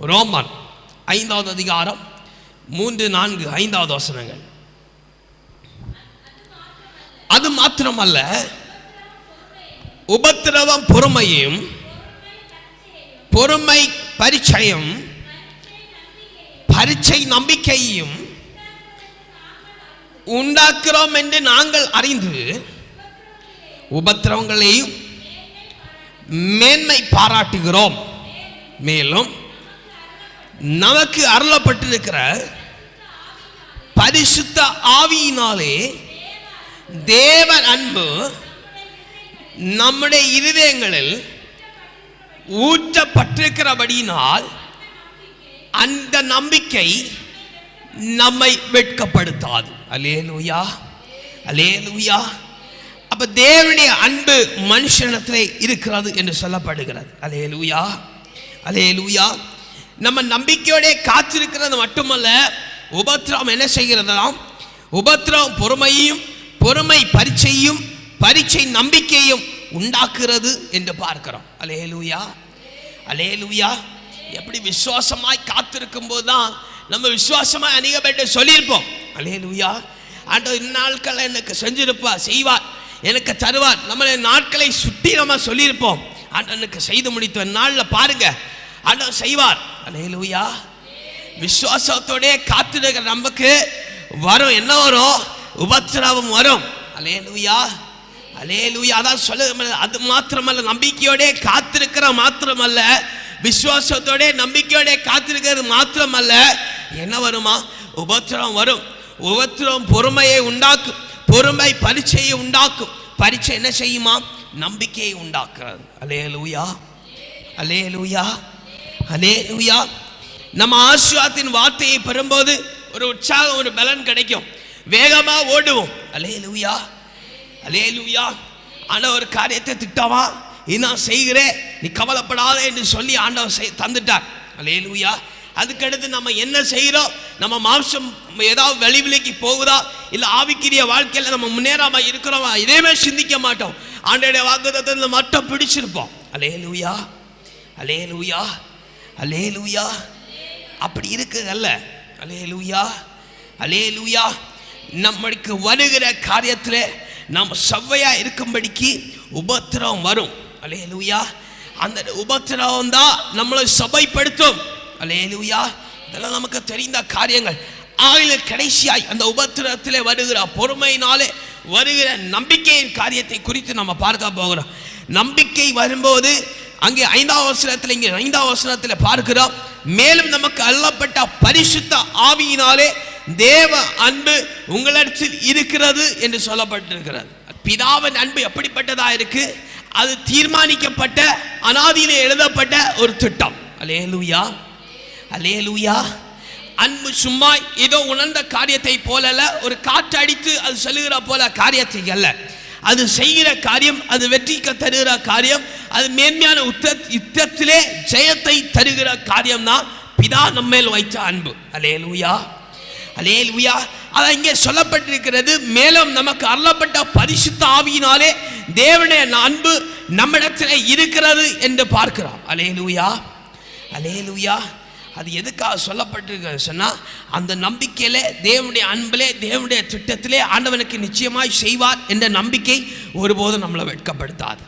Roman ஐந்தாவது அதிகாரம் மூன்று நான்கு ஐந்தாவது வசனங்கள். அது மாத்திரமல்ல உபத்திரவம் பொறுமையும் பொறுமை பரிச்சயம் பரீட்சை நம்பிக்கையும் உண்டாக்குறோம் என்று நாங்கள் அறிந்து உபத்திரவங்களையும் மேன்மை பாராட்டுகிறோம். மேலும் நமக்கு அருளப்பட்டிருக்கிற பரிசுத்த ஆவியினாலே தேவன் அன்பு நம்முடைய இருதயங்களில் ஊற்றப்பட்டிருக்கிறபடியினால் அந்த நம்பிக்கை நம்மை வெட்கப்படுத்தாது. அலேலுயா அலேலுயா அப்ப தேவனுடைய அன்பு மனுஷனத்திலே இருக்கிறது என்று சொல்லப்படுகிறது. அலேலுயா அலேலுயா நம்ம நம்பிக்கையோட காத்திருக்கிறது மட்டுமல்ல உபத்திரம் என்ன செய்கிறதாம் உபத்திரம் பொறுமையும் பொறுமை பரீட்சையும் பரீட்சை நம்பிக்கையும் உண்டாக்குறது என்று பார்க்கிறோம். அலேலுயா அலேலுயா எப்படி விசுவாசமாய் காத்திருக்கும் போது தான் நம்ம விசுவாசமாய் அநேக பேர்ட்ட சொல்லியிருப்போம். அலேலுயா ஆண்டவர் இந்நாட்கள் எனக்கு செஞ்சிருப்பா செய்வார் எனக்கு தருவார். நம்மளை நாட்களை சுட்டி நம்ம சொல்லியிருப்போம். ஆண்டவனுக்கு செய்து முடித்த நாளில் பாருங்க. ஆண்டவர் செய்வார். அலையலூயா விசுவாசத்தோடே காத்திருக்கிற நமக்கு வரும். என்ன வரும்? உபத்திரவம் வரும். அலையலூயா அலேலுயா அதான் சொல்ல அது மாத்திரமல்ல நம்பிக்கையோடே காத்திருக்கிற மாத்திரமல்ல. விசுவாசத்தோட நம்பிக்கையோட காத்திருக்கிறது மாத்திரமல்ல. என்ன வருமா? உபத்திரம் வரும். உபத்திரம் பொறுமையை உண்டாக்கும். பொறுமை பரீட்சையை உண்டாக்கும். பரீட்சை என்ன செய்யுமா? நம்பிக்கையை உண்டாக்குறது. அலே லூயா அலே லூயா அலே லூயா நம்ம ஆசிர்வாதத்தின் வார்த்தையை பெறும்போது ஒரு உற்சாகம் ஒரு பலன் கிடைக்கும். வேகமா ஓடுவோம். அலே லூயா அலே லூயா ஆண்டவர் ஒரு காரியத்தை திட்டமா நான் செய்கிறேன் நீ கவலைப்படாத என்று சொல்லி ஆண்டவர் தந்துட்டார். அலே லூயா அதுக்கடுத்து நம்ம என்ன செய்கிறோம்? நம்ம மாம்சம் ஏதாவது வெளிவிலைக்கு போகுதா? இல்லை ஆவிக்கிரிய வாழ்க்கையில் நம்ம முன்னேறாம இருக்கிறோமா? இதேமே சிந்திக்க மாட்டோம். ஆண்டோடைய வாக்குத்தத்தை மட்டும் பிடிச்சிருப்போம். அலே லூயா அலே லூயா அலே லூயா அப்படி இருக்குதல்ல அலே லூயா அலே லூயா நம்மளுக்கு வருகிற காரியத்தில் நாம் செவ்வையாக இருக்கும்படிக்கு உபத்திரம் வரும். அலே லூயா அந்த உபத்திரவம் தான் நம்மளை சபைப்படுத்தும் அலே லூயா இதெல்லாம் நமக்கு தெரிந்த காரியங்கள். ஆகில கடைசியாய் அந்த உபத்திரத்தில் வருகிற பொறுமையினாலே வருகிற நம்பிக்கையின் காரியத்தை குறித்து நம்ம பார்க்க போகிறோம். நம்பிக்கை வரும்போது அங்கே ஐந்தாவது வசனத்தில் இங்கே ஐந்தாவது வசனத்தில் பார்க்கிறோம் மேலும் நமக்கு அள்ளப்பட்ட பரிசுத்த ஆவியினாலே தேவ அன்பு உங்களிடத்தில் இருக்கிறது என்று சொல்லப்பட்டிருக்கிறது. பிதாவின் அன்பு எப்படிப்பட்டதா இருக்கு? அது தீர்மானிக்கப்பட்ட அனாதியிலே எழுதப்பட்ட ஒரு திட்டம். அலேலுயா அலேலுயா அன்பு சும்மா ஏதோ உணர்ந்த காரியத்தை போலல ஒரு காற்று அடித்து அது சொல்லுகிற போல காரியத்தை அல்ல. அது செய்கிற காரியம் அது வெற்றிக்க தருகிற காரியம் அது மேன்மையான உத்த யுத்தத்திலே ஜெயத்தை தருகிற காரியம் தான் பிதா நம்மேல் வைத்த அன்பு. அலே லூயா அலே லூயா அது இங்கே சொல்லப்பட்டிருக்கிறது மேலும் நமக்கு அருளப்பட்ட பரிசுத்த ஆவியினாலே தேவனுடைய அன்பு நம்மிடத்தில் இருக்கிறது என்று பார்க்கிறோம். அலே லூயா அலே லூயா அது எதுக்காக சொல்லப்பட்டிருக்கிறது சொன்னால் அந்த நம்பிக்கையிலே தேவனுடைய அன்பிலே தேவனுடைய திட்டத்திலே ஆண்டவனுக்கு நிச்சயமாய் செய்வார் என்ற நம்பிக்கை ஒருபோதும் நம்மளை வெட்கப்படுத்தாது.